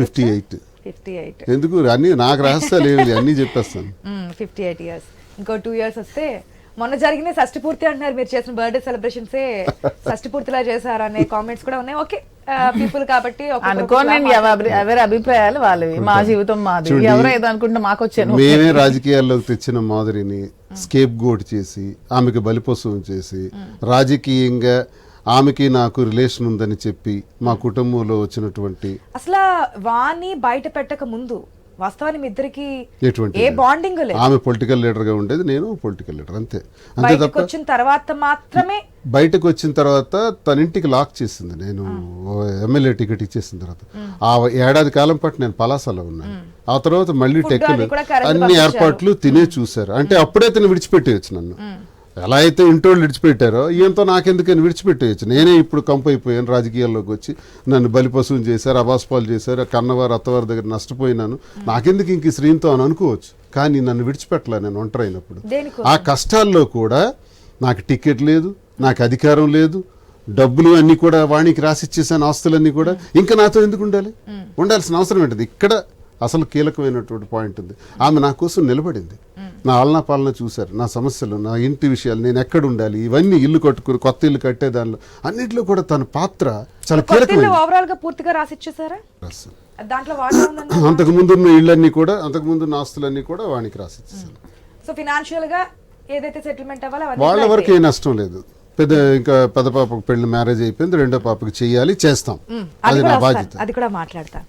Fifty eight. Fifty eight. ఎందుకు? అన్ని నాకు రహస్యాలు ఏమి అన్నీ చెప్పేస్తాను. ఫిఫ్టీ ఎయిట్ ఇయర్స్ ఇంకో టూ ఇయర్స్ వస్తే మొన్న జరిగిన షష్టి పూర్తి అంటున్నారు మీరు చేసిన బర్త్డే సెలబ్రేషన్స్ షష్టి పూర్తిలా చేశారు అనే కామెంట్స్ కూడా ఉన్నాయి. ఓకే పీపుల్ కాబట్టి అనుకోనండి ఎవరి అభిప్రాయాలు వాళ్ళవి. మా జీవితం మాది. ఎవరో ఏదో అనుకుంటే మాకు వచ్చాను. మేమే రాజకీయాల్లోకి తెచ్చిన మాదిరిని స్కేప్ గోట్ చేసి ఆమెకి బలిపశువు చేసి రాజకీయంగా ఆమెకి నాకు రిలేషన్ ఉందని చెప్పి మా కుటుంబంలో వచ్చినటువంటి అసలు వాణి బయట పెట్టక ముందు వాస్తవానికి ఇద్దరికి ఎటువంటి ఏ బాండింగ్ లేదు. ఆమె పొలిటికల్ లీడర్గా ఉండేది నేను పొలిటికల్ లీడర్ అంతే. అంతే బయటకు తప్ప వచ్చిన తర్వాత మాత్రమే బయటకు వచ్చిన తర్వాత తన ఇంటికి లాక్ చేసింది నేను. ఎమ్మెల్యే టికెట్ ఇచ్చేసిన తర్వాత. ఆ. ఏడాది కాలం పాటు నేను పలాసలో ఉన్నాను. ఆ. తర్వాత మళ్ళీ కరెక్ట్ అన్ని. ఏర్పాట్లు తినే చూశారు. అంటే అప్పుడే తను విడిచిపెట్టేయచ్చు నన్ను. ఎలా అయితే ఇంటోళ్ళు విడిచిపెట్టారో ఈయంతో నాకెందుకని విడిచిపెట్టేయచ్చు. నేనే ఇప్పుడు కంపు అయిపోయాను రాజకీయాల్లోకి వచ్చి నన్ను బలిపశువుని చేశారు అబాస్పాలు చేశారు కన్నవారు అత్తవారి దగ్గర నష్టపోయినాను. నాకెందుకు ఇంక ఈ శ్రీంతో అని అనుకోవచ్చు. కానీ నన్ను విడిచిపెట్టలే నేను ఒంటరి అయినప్పుడు. దేనికోసం? ఆ కష్టాల్లో కూడా నాకు టికెట్ లేదు నాకు అధికారం లేదు డబ్బులు అన్ని కూడా వాణికి రాసిచ్చేసాను ఆస్తులన్నీ కూడా. ఇంకా నాతో ఎందుకు ఉండాలి? ఉండాల్సిన అవసరం ఏంటిది? ఇక్కడ అసలు కీలకమైనటువంటి పాయింట్ ఉంది. ఆమె నా కోసం నిలబడింది. నా ఆలనా పాలన చూశారు. నా సమస్యలు నా ఇంటి విషయాలు నేను ఎక్కడ ఉండాలి? ఇవన్నీ ఇల్లు కట్టుకుని కొత్త ఇల్లు కట్టే దానిలో అన్నింటిలో కూడా తన పాత్ర చాలా పూర్తిగా ఉందండి అంతకుముందు ఉన్న ఇళ్ళన్నీ కూడా అంతకుముందు ఉన్న ఆస్తులన్నీ కూడా వానికి రాసిచ్చేసాను సో ఫినాన్షియల్గా ఏదైతే సెటిల్మెంట్ అవ్వాలో వాళ్ళ వరకు ఏ నష్టం లేదు. పెద్ద ఇంకా పెద్ద పాపకు పెళ్ళి మ్యారేజ్ అయిపోయింది రెండో పాపకి చెయ్యాలి చేస్తాం. అది నా. బాధ్యత. అది కూడా మాట్లాడతా.